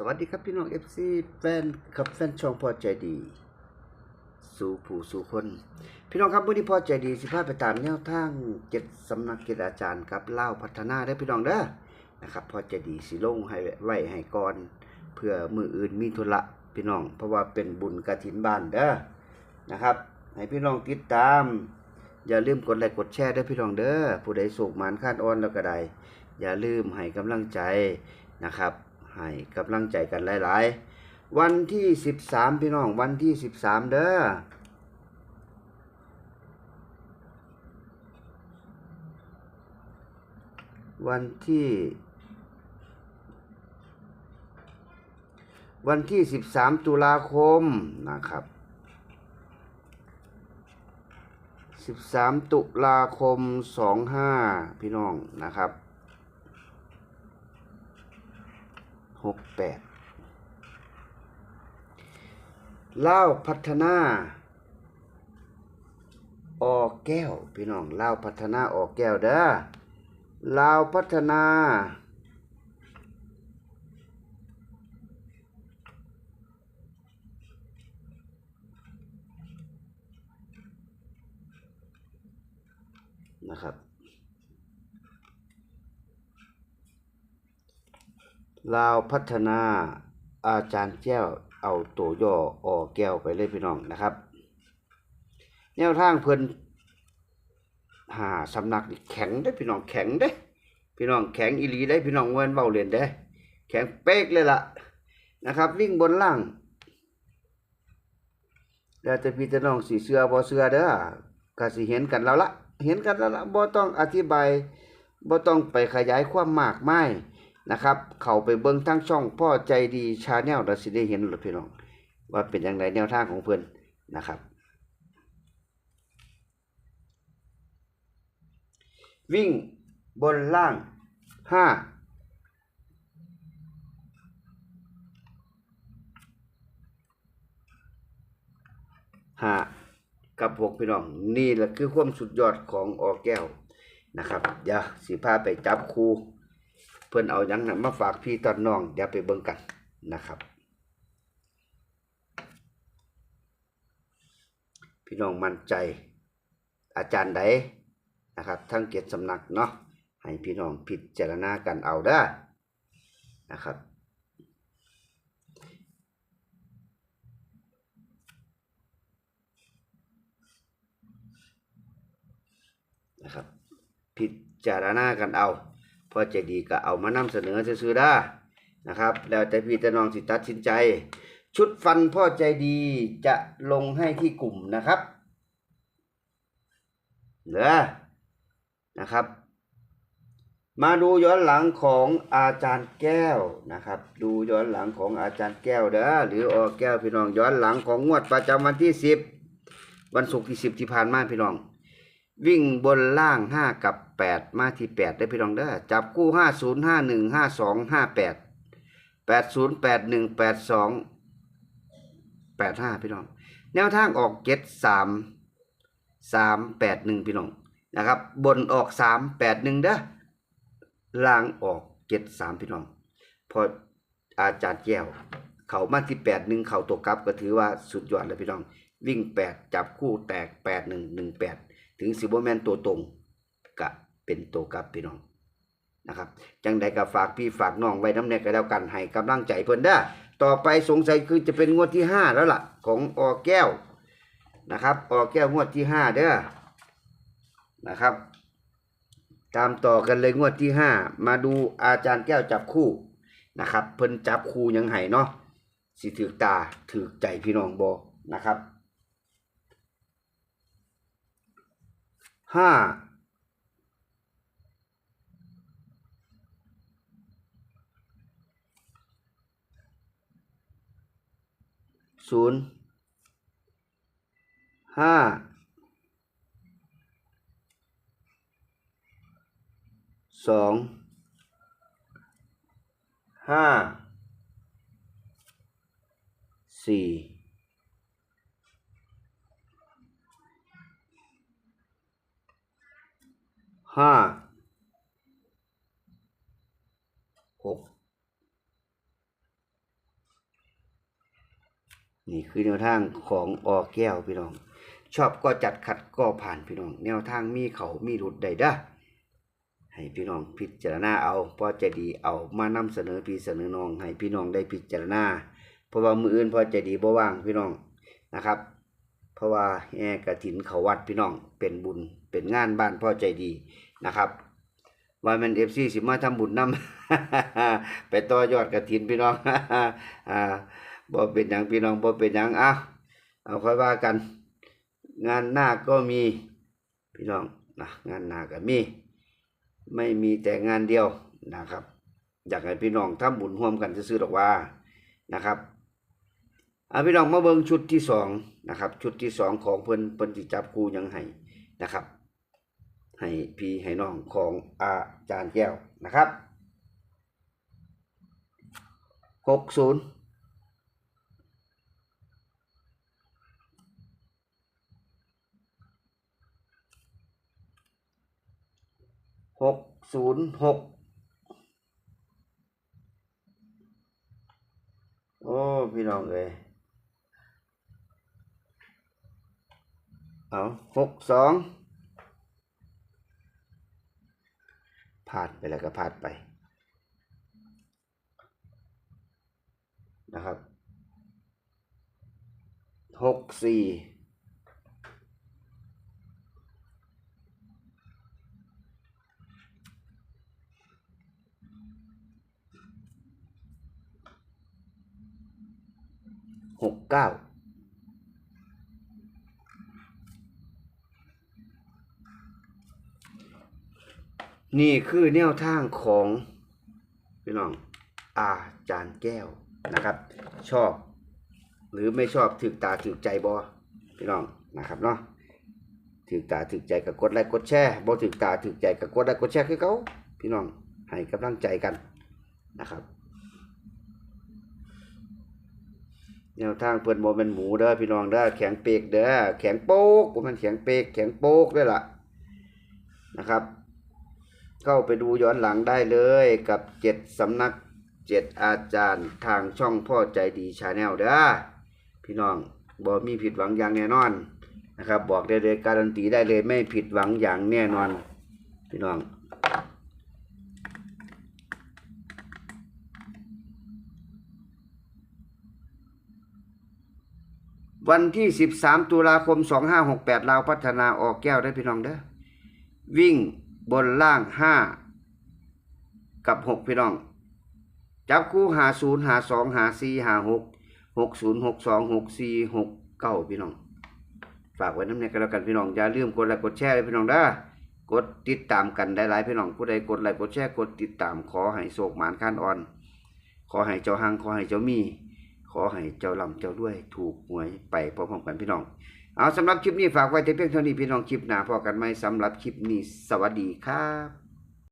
สวัสดีครับพี่น้อง FC แฟนกับแฟนช่องพอใจดี สู่ผู้สู่คน พี่น้องครับวันนี้พอใจดีสิพาไปตามแนวทางเจ็ดสำนักเกตอาจารย์กับเล่าพัฒนาได้พี่น้องเด้อนะครับพอใจดีสิลงให้ไว้ให้ก่อนเพื่อมืออื่นมีธุระพี่น้อง เพราะว่าเป็นบุญกระถินบ้านเด้อนะครับ ให้พี่น้องติดตาม อย่าลืมกดไลค์กดแชร์ด้วยพี่น้องเด้อผู้ใดสูกหมานคาดอ่อนแล้วก็ได้อย่าลืมให้กำลังใจนะครับ ให้กำลังใจกันหลาย ๆ วันที่13พี่น้องวันที่13เด้อวันที่ วันที่ 13 ตุลาคมนะครับ 13 ตุลาคม 25 พี่น้องนะครับ 68เล่าพัฒนา ออกแก้ว พี่น้องเล่าพัฒนาออกแก้วเด้อเลาพัฒนานะครับ ลาวพัฒนาอาจารย์แก้วเอาตัวย่อออแก้วไปเลยพี่น้องนะครับ แนวทางเพิ่นหาสำนักนี่แข็งได้พี่น้องแข็งได้พี่น้องแข็งอีหลีได้พี่น้องเวนเบาเรียนได้แข็งเป๊กเลยล่ะนะครับ วิ่งบนล่างแล้วแต่พี่จะน้องสีเสื้อบ่เสื้อเด้อก็สิเห็นกันแล้วละเห็นกันแล้วละบ่ต้องอธิบายบ่ต้องไปขยายความมากมาย นะครับ เขาไปเบิ่งทั้งช่องพ่อใจดีชาแนลเราสิได้เห็นหรือพี่น้อง ว่าเป็นอย่างไรแนวทางของเพื่อนนะครับ วิ่งบนล่างห้าหากับหกพี่น้อง นี่แหละคือความสุดยอดของออแก้วนะครับ เดี๋ยวสิพาไปจับครู เพื่อนเอาหยังนั้นมาฝากพี่ตอนน้องเดี๋ยวไปเบิ่งกันนะครับ พี่น้องมั่นใจ อาจารย์ใดนะครับทั้งเกียรติสำนักเนาะให้พี่น้องพิจารณากันเอาได้นะครับนะครับพิจารณากันเอา พอใจดีก็เอามานำเสนอซื้อได้นะครับ แล้วแต่พี่แต่น้องสิตัดสินใจ ชุดฟันพ่อใจดีจะลงให้ที่กลุ่มนะครับเหลือนะครับ มาดูย้อนหลังของอาจารย์แก้วนะครับ ดูย้อนหลังของอาจารย์แก้วเด้อหรือออแก้วพี่น้องย้อนหลังของงวดประจำวันที่สิบวันศุกร์ที่สิบที่ผ่านมาพี่น้อง วิ่งบนล่างห้ากับแปดมาที่แปดได้พี่น้องเด้อจับคู่ห้าศูนย์ห้าหนึ่งห้าสองห้าแปดแปดศูนย์แปดหนึ่งแปดสองแปดห้าพี่น้อง แนวทางออกเจ็ดสามสามแปดหนึ่งพี่น้องนะครับ บนออกสามแปดหนึ่งเด้อล่างออกเจ็ดสามพี่น้อง พออาจารย์แก้ว เขามาที่แปดหนึ่งเขาตกกลับก็ถือว่าสุดยอดเลยพี่น้อง วิ่งแปดจับคู่แตกแปดหนึ่งหนึ่งแปด ถึงสิบแมนตัวตรงกะเป็นตัวกลับพี่น้องนะครับจังใดก็ฝากพี่ฝากน้องไว้น้ำเนกก็แล้วกันให้กำลังใจเพิ่นเด้ต่อไปสงสัยคือจะเป็นงวดที่ห้าแล้วล่ะ ของออแก้วนะครับออแก้วงวดที่ห้าเด้อนะครับ ตามต่อกันเลยงวดที่ห้ามาดูอาจารย์แก้วจับคู่นะครับ เพิ่นจับคู่ยังไห้เนาะสิถือตาถือใจพี่น้องบอนะครับ ห้าศูนย์ห้าสองห้าสี่ ห้าหกนี่คือแนวทางของออแก้วพี่น้อง ชอบก็จัดขัดก็ผ่านพี่น้อง แนวทางมีเขามีหลุดใดด้อให้พี่น้องพิจารณาเอาพอใจดีเอามานำเสนอพี่เสนอน้องให้พี่น้องได้พิจารณาเพราะว่ามืออื่นพอใจดีบ่ว่างพี่น้องนะครับ เพราะว่าแห่กระถินเขาวัดพี่น้องเป็นบุญเป็นงานบ้านพ่อใจดีนะครับว่ามันเอฟซีสิมาทำบุญนำไปต่อยอดกระถินพี่น้องอ่าบ่เป็นหยังพี่น้องบ่เป็นหยังอะเอาค่อยว่ากัน งานหน้าก็มีพี่น้องนะงานหน้าก็มี ไม่มีแต่งานเดียวนะครับ อยากให้พี่น้องทำบุญร่วมกันซื้อๆดอกว่านะครับ เอาพี่น้องมาเบิ่งชุดที่สองนะครับ ชุดที่สองของเพิ่นเพิ่นสิจับคู่ยังให้นะครับ ให้พี่ให้น้องของอาจารย์แก้วนะครับหกศูนย์หกศูนย์หกโอ้ พี่น้องเอ้ย เอาหกสองผ่านไปแล้วก็ผ่านไปนะครับหกสี่หกเก้า นี่คือแนวทางของพี่น้องอาจารย์แก้วนะครับ ชอบ หรือไม่ชอบถึกตาถึกใจบอพี่น้องนะครับเนาะถึกตาถึกใจกับกดไลค์กดแชร์บอถึกตาถึกใจกับกดไลค์กดแชร์คือเขาพี่น้องให้กำลังใจกันนะครับ แนวทางเพิ่อนบ่เป็นหมูเด้อพี่น้องเด้อแข็งเปกเด้อแข็งโป๊กม่นแข็งเปกแข็งโป๊กด้วยล่ะนะครับ เข้าไปดูย้อนหลังได้เลยกับเจ็ดสำนักเจ็ดอาจารย์ทางช่องพ่อใจดีชาแนลเด้อพี่น้องบ่มีผิดหวังอย่างแน่นอนนะครับบอกได้เลยการันตีได้เลยไม่ผิดหวังอย่างแน่นอน พี่น้องวันที่ 13 ตุลาคม 2568ลาวพัฒนาออกแก้วได้พี่น้องเด้อวิ่ง บนล่าง5กับ6พี่น้อง จับคู่หา0หา2หา4หา6 60 62 64 69พี่น้อง ฝากไว้น้ำในกันแล้วกันพี่น้องอย่าลืมกดไลค์กดแชร์เลยพี่น้องด้อกดติดตามกันได้หลายพี่น้องผู้ใดกดไลค์กดแชร์กดติดตามขอให้โศกหมานข้านอ่อน ขอให้เจ้าหังขอให้เจ้ามี ขอให้เจ้าลำเจ้าด้วย ถูกหวยไปพร้อมๆกันพี่น้อง เอาสำหรับคลิปนี้ฝากไว้แต่เพียงเท่านี้พี่น้องคลิปหน้าพอกันไหมสำหรับคลิปนี้สวัสดีครับ